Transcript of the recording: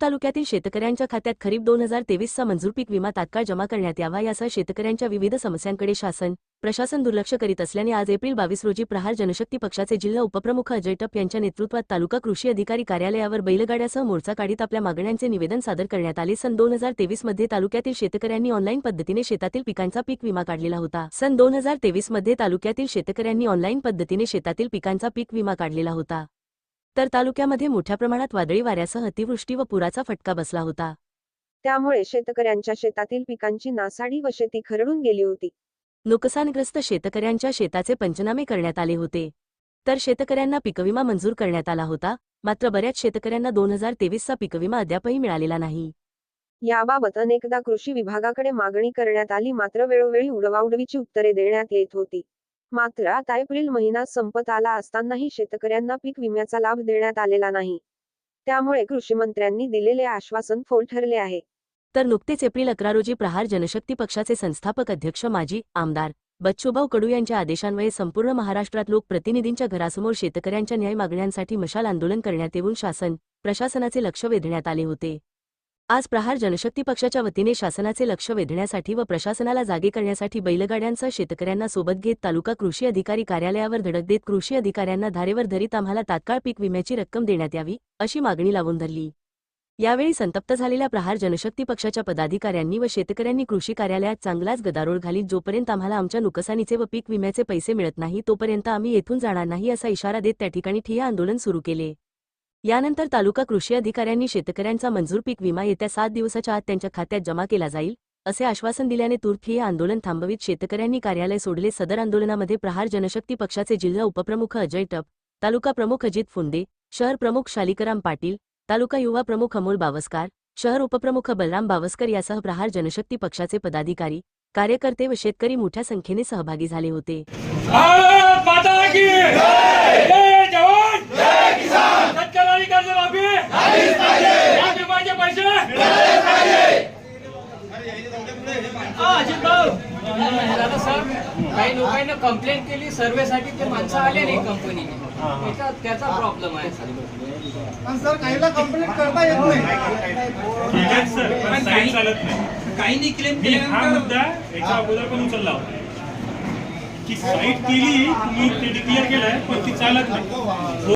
तालुक्यातील शेतकऱ्यांच्या खात्यात खरीप दोन हजार तेवीसचा मंजूर पीक विमा तात्काळ जमा करण्यात यावा यासह शेतकऱ्यांच्या विविध समस्यांकडे शासन प्रशासन दुर्लक्ष करीत असल्याने आज एप्रिल बावीस रोजी प्रहार जनशक्ती पक्षाचे जिल्हा उपप्रमुख अजय टप यांच्या नेतृत्वात तालुका कृषी अधिकारी कार्यालयावर बैलगाड्यासह मोर्चा काढीत आपल्या मागण्यांचे निवेदन सादर करण्यात आले. सन दोन हजार तेवीसमध्ये तालुक्यातील शेतकऱ्यांनी ऑनलाईन पद्धतीने शेतातील पिकांचा पीक विमा काढलेला होता. सन दोन हजार तेवीसमध्ये तालुक्यातील शेतकऱ्यांनी ऑनलाईन पद्धतीने शेतातील पिकांचा पीक विमा काढलेला होता. तर तालुक्यामध्ये मोठ्या प्रमाणात वादळी वाऱ्यासह अतिवृष्टी व पुराचा फटका बसला होता. त्यामुळे शेतकऱ्यांच्या शेतातील पिकांची नासाडी व शेती खरडून गेली होती. नुकसानग्रस्त शेतकऱ्यांच्या शेताचे पंचनामे करण्यात आले होते. तर शेतकऱ्यांना पिकविमा मंजूर करण्यात आला होता मात्र बऱ्याच शेतकऱ्यांना दोन हजार तेवीसचा पिकविमा अद्यापही मिळालेला नाही. याबाबत अनेकदा कृषी विभागाकडे मागणी करण्यात आली मात्र वेळोवेळी उडवाउडवीची उत्तरे देण्यात येत होती. मात्र आता एप्रिल महिना संपत आला असतानाही शेतकऱ्यांना पीक विम्याचा लाभ देण्यात आलेला नाही. त्यामुळे कृषी मंत्र्यांनी दिलेले आश्वासन फोल ठरले आहे. तर नुकतेच एप्रिल अकरा रोजी प्रहार जनशक्ती पक्षाचे संस्थापक अध्यक्ष माजी आमदार बच्चूभाऊ कडू यांच्या आदेशान्वये संपूर्ण महाराष्ट्रात लोकप्रतिनिधींच्या घरासमोर शेतकऱ्यांच्या न्याय मागण्यांसाठी मशाल आंदोलन करण्यात येऊन शासन प्रशासनाचे लक्ष वेधण्यात आले होते. आज प्रहार जनशक्ती पक्षाच्या वतीने शासनाचे लक्ष वेधण्यासाठी व प्रशासनाला जागे करण्यासाठी बैलगाड्यांसह शेतकऱ्यांना सोबत घेत तालुका कृषी अधिकारी कार्यालयावर धडक देत कृषी अधिकाऱ्यांना धारेवर धरीत आम्हाला तात्काळ पीक विम्याची रक्कम देण्यात यावी अशी मागणी लावून धरली. यावेळी संतप्त झालेल्या प्रहार जनशक्ती पक्षाच्या पदाधिकाऱ्यांनी व शेतकऱ्यांनी कृषी कार्यालयात चांगलाच गदारोळ घालीत जोपर्यंत आम्हाला आमच्या नुकसानीचे व पीक विम्याचे पैसे मिळत नाही तोपर्यंत आम्ही येथून जाणार नाही असा इशारा देत त्या ठिकाणी ठिय्या आंदोलन सुरू केले. यानंतर तालुका कृषी अधिकाऱ्यांनी शेतकऱ्यांचा मंजूर पीक विमा येत्या सात दिवसाच्या आत त्यांच्या खात्यात जमा केला जाईल असे आश्वासन दिल्याने तूर्त हे आंदोलन थांबवित. शेतकऱ्यांनी कार्यालय सोडले. सदर आंदोलनामध्ये प्रहार जनशक्ती पक्षाचे जिल्हा उपप्रमुख अजय टप तालुका प्रमुख अजित फुंदे शहर प्रमुख शालिकराम पाटील तालुका युवा प्रमुख अमोल बावस्कार शहर उपप्रमुख बलराम बावस्कर यासह प्रहार जनशक्ती पक्षाचे पदाधिकारी कार्यकर्ते व शेतकरी मोठ्या संख्येने सहभागी झाले होते. किसान शेतकऱ्यांनी कर्जमाफी या विम्याचे पैसे काही लोकांनी कंप्लेंट केली सर्वेसाठी ते माणसं आले नाही कंपनीने त्याचा त्याचा प्रॉब्लेम आहे सर. पण सर काहीला कंप्लेंट करता येत नाही. चालत नाही. काही क्लेम हा मुद्दा याच्या अगोदर पण उचलला होता. की साईट केली तुम्ही ते डिक्लेअर केलंय पण ती चालत नाही.